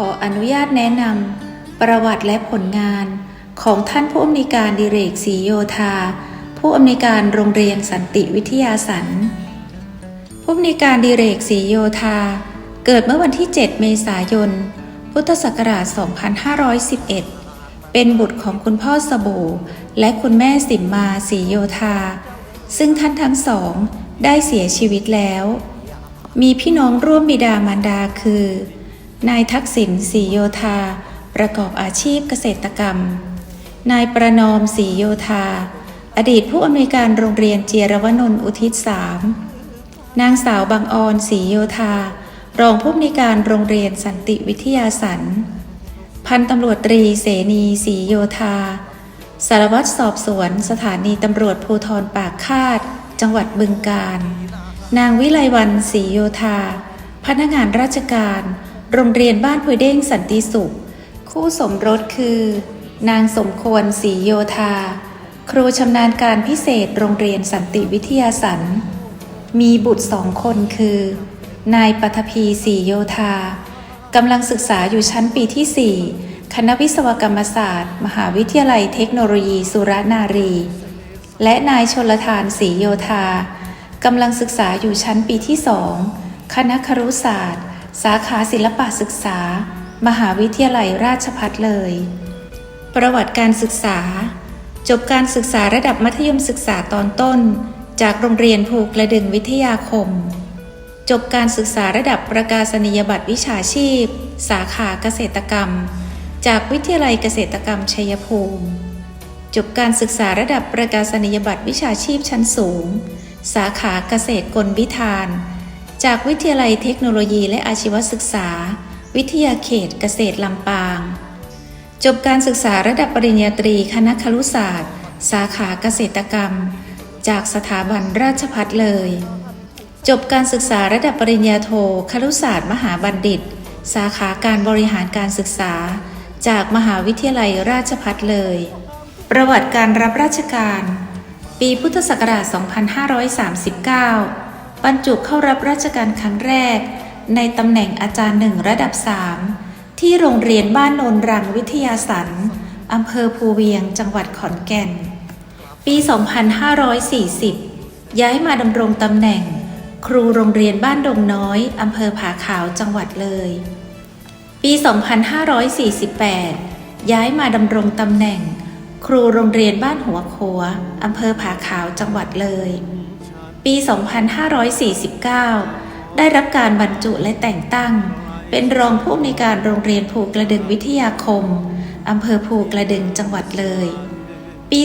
ขออนุญาตแนะนำประวัติและผลงานของท่านผู้อำนวยการดิเรกศรีโยธา ผู้อำนวยการโรงเรียนสันติวิทยาสันผู้อำนวยการดิเรกศรีโยธา เกิดเมื่อวันที่ 7 เมษายน พุทธศักราช 2511 เป็นบุตรของคุณพ่อสบู่ และคุณแม่สิมมาศรีโยธา ซึ่งท่านทั้งสองได้เสียชีวิตแล้ว มีพี่น้องร่วมบิดามารดาคือ นายทักษิณศรีโยธา ประกอบอาชีพเกษตรกรรม นายประนอมศรีโยธา อดีตผู้อำนวยการโรงเรียนเจรวนนท์อุทิศสามนางสาวบางออนศรีโยธา รองผู้อำนวยการโรงเรียนสันติวิทยาสันพันตำรวจตรีเสนีศรีโยธา สารวัตรสอบสวน สถานีตำรวจภูธรปากคาด จังหวัดบึงกาฬนางวิไลวันศรีโยธา พนักงานราชการ โรงเรียนบ้านพุยเด้งสันติสุข คู่สมรสคือ นางสมควรศรีโยธา ครูชำนาญการพิเศษโรงเรียนสันติวิทยาสัน มีบุตรสองคนคือ นายปัทภีศรีโยธากำลังศึกษาอยู่ชั้นปีที่ 4 คณะวิศวกรรมศาสตร์ มหาวิทยาลัยเทคโนโลยีสุรนารี และนายชนลทานศรีโยธากำลังศึกษาอยู่ชั้นปีที่ 2 คณะครุศาสตร์ สาขาศิลปศึกษา มหาวิทยาลัยราชภัฏเลย ประวัติการศึกษา จบการศึกษาระดับมัธยมศึกษาตอนต้น จากโรงเรียนภูกระดึงวิทยาคม จบการศึกษาระดับประกาศนียบัตรวิชาชีพ สาขาเกษตรกรรม จากวิทยาลัยเกษตรกรรมชัยภูมิ จบการศึกษาระดับประกาศนียบัตรวิชาชีพชั้นสูง สาขาเกษตรกลวิธาน จากวิทยาลัยเทคโนโลยีและอาชีวศึกษา วิทยาเขตเกษตรลำปาง จบการศึกษาระดับปริญญาตรีคณะครุศาสตร์ สาขาเกษตรกรรม จากสถาบันราชภัฏเลย จบการศึกษาระดับปริญญาโทครุศาสตร์ มหาบัณฑิต สาขาการบริหารการศึกษา จากมหาวิทยาลัยราชภัฏเลย ประวัติการรับราชการ ปีพุทธศักราช 2539 บรรจุเข้ารับราชการครั้งแรก ในตำแหน่งอาจารย์หนึ่งระดับ 3 ที่โรงเรียนบ้านโนนรังวิทยาสันอำเภอภูเวียงจังหวัดขอนแก่น ปี 2540 ย้ายมาดำรงตำแหน่ง ครูโรงเรียนบ้านดงน้อยอำเภอผาขาวจังหวัดเลย ปี 2548 ย้ายมาดำรงตำแหน่ง ครูโรงเรียนบ้านหัวโขวอำเภอผาขาวจังหวัดเลย ปี 2549 ได้รับการบรรจุและแต่งตั้ง เป็นรองผู้อำนวยการโรงเรียนภูกระดึงวิทยาคม อำเภอภูกระดึงจังหวัดเลย ปี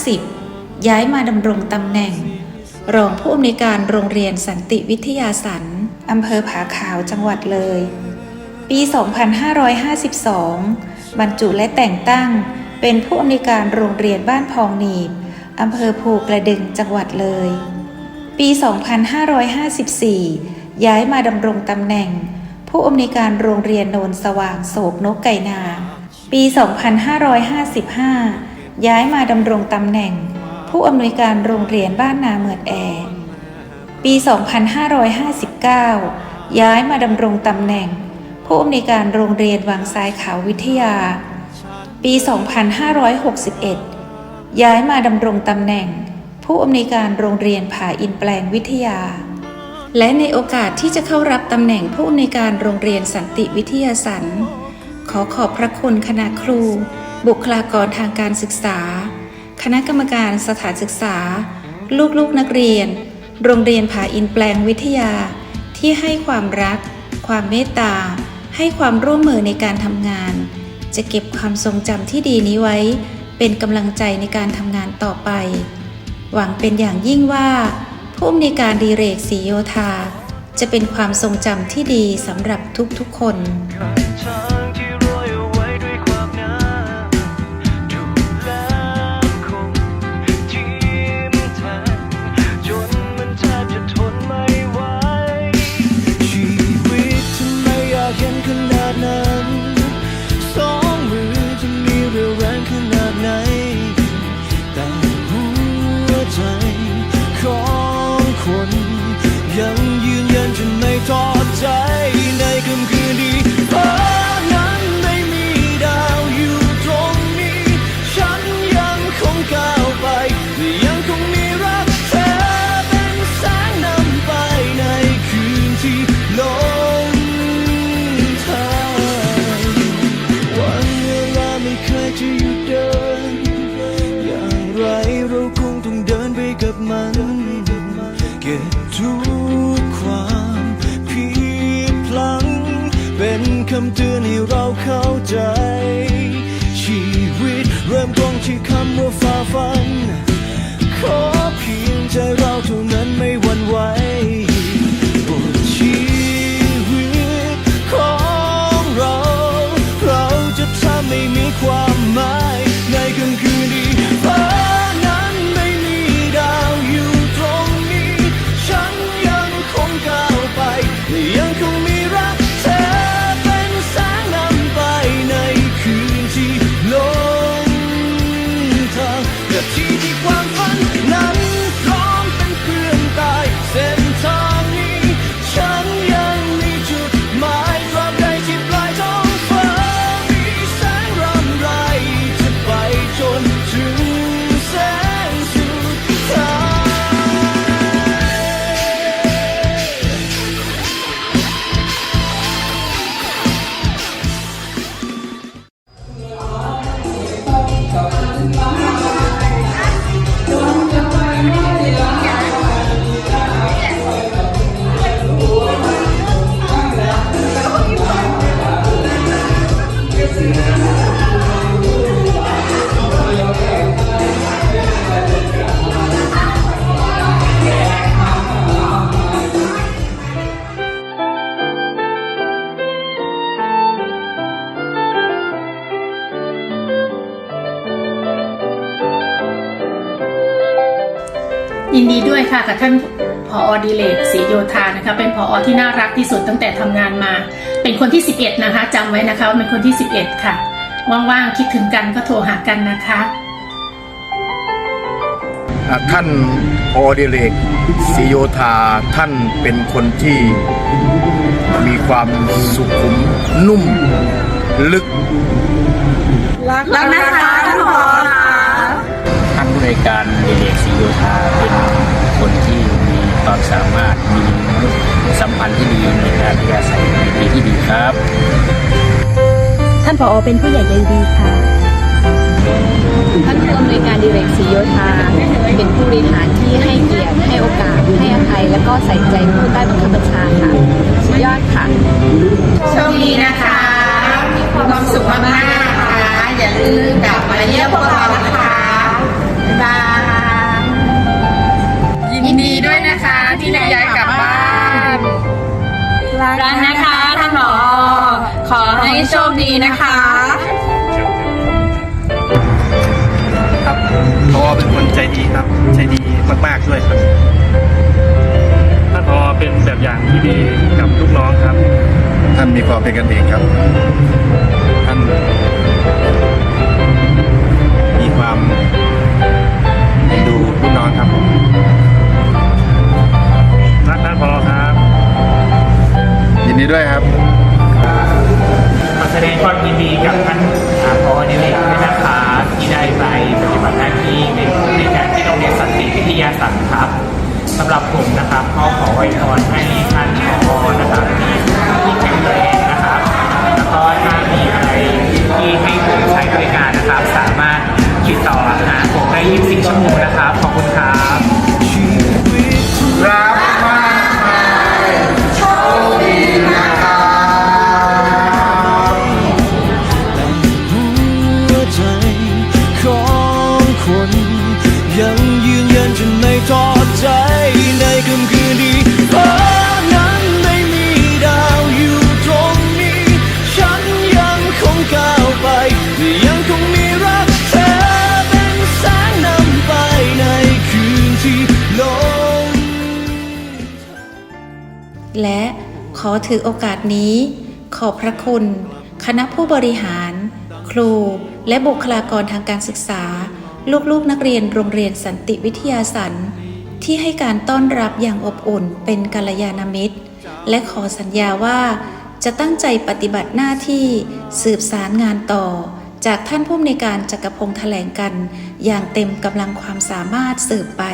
2550 ย้ายมาดำรงตำแหน่ง รองผู้อำนวยการโรงเรียนสันติวิทยาสันอำเภอผาขาวจังหวัดเลย ปี 2552 บรรจุและแต่งตั้งเป็นผู้อำนวยการโรงเรียนบ้านพองหนีบ อำเภอภูกระดึงจังหวัดเลย ปี 2554 ย้ายมาดำรงตำแหน่ง ผู้อำนวยการโรงเรียนโนนสว่างโศกนกไก่นา ปี 2555 ย้ายมาดำรงตำแหน่ง ผู้อำนวยการโรงเรียนบ้านนาเมือดแอ ปี 2559 ย้ายมาดำรงตำแหน่ง ผู้อำนวยการโรงเรียนวังทรายขาววิทยา ปี 2561 ย้ายมาดำรงตำแหน่ง ผู้อำนวยการโรงเรียนผาอินแปลงวิทยา และในโอกาสที่จะเข้ารับตำแหน่งผู้อำนวยการโรงเรียนสันติวิทยาสันขอขอบพระคุณคณะครู บุคลากรทางการศึกษา คณะกรรมการสถานศึกษา ลูกๆนักเรียน โรงเรียนผาอินแปลงวิทยา ที่ให้ความรัก ความเมตตา ให้ความร่วมมือในการทำงาน จะเก็บความทรงจำที่ดีนี้ไว้ เป็นกำลังใจในการทำงานต่อไป หวังเป็นอย่างยิ่งว่าผู้อำนวยการดีเรกสีโยธา จะเป็นความทรงจำที่ดีสำหรับทุกๆคน อน กับท่านผอดิเลกศรีโยธานะคะ เป็นผอที่น่ารักที่สุดตั้งแต่ทำงานมา เป็นคนที่ 11 นะคะจำไว้นะคะว่าเป็นคนที่ 11 ค่ะ ว่างๆคิดถึงกันก็โทรหากันนะคะอ่าท่านโอดิเรกศรีโยธาท่านเป็นคนที่มีความสุขุมนุ่ม ลึกแล้วนะคะท่านผอค่ะท่านผู้ในวยการดิเลกศรีโยธาเป็นคนที่มี ความสามารถมีมนุษยสัมพันธ์ที่ดีในการที่อาศัยในที่ที่ดีครับ ท่านผอเป็นผู้ใหญ่ใจดีค่ะท่านผู้อำนวยการดีเรกศรีโยธาเป็นผู้บริหารที่ให้เกียรติให้โอกาสให้อภัยและก็ใส่ใจผู้ใต้บังคับบัญชาค่ะสุดยอดค่ะโชคดีนะคะมีความสุขมากๆนะคะอย่าลืมกลับมาเยี่ยมพวกเรานะคะบ๊ายบาย ที่ได้ย้ายกลับบ้านรักนะคะท่านผอขอให้โชคดีนะคะครับพอเป็นคนใจดีครับ ใจดีมากๆด้วยครับท่านพอเป็นแบบอย่างที่ดีกับลูกน้องครับ ท่านมีความเป็นกันเองครับ ด้วยครับ ขอแสดงความยินดีกับท่านอาพอนิเลกด้วยนะคะ ถือโอกาสนี้ ขอบพระคุณ คณะผู้บริหาร ครู และบุคลากรทางการศึกษา ลูกๆนักเรียนโรงเรียนสันติวิทยาสันที่ให้การต้อนรับอย่างอบอุ่นเป็นกัลยาณมิตร และขอสัญญาว่า จะตั้งใจปฏิบัติหน้าที่สืบสารงานต่อ จากท่านผู้อำนวยการจักรพงษ์แถลงกัน อย่างเต็มกำลังความสามารถสืบไป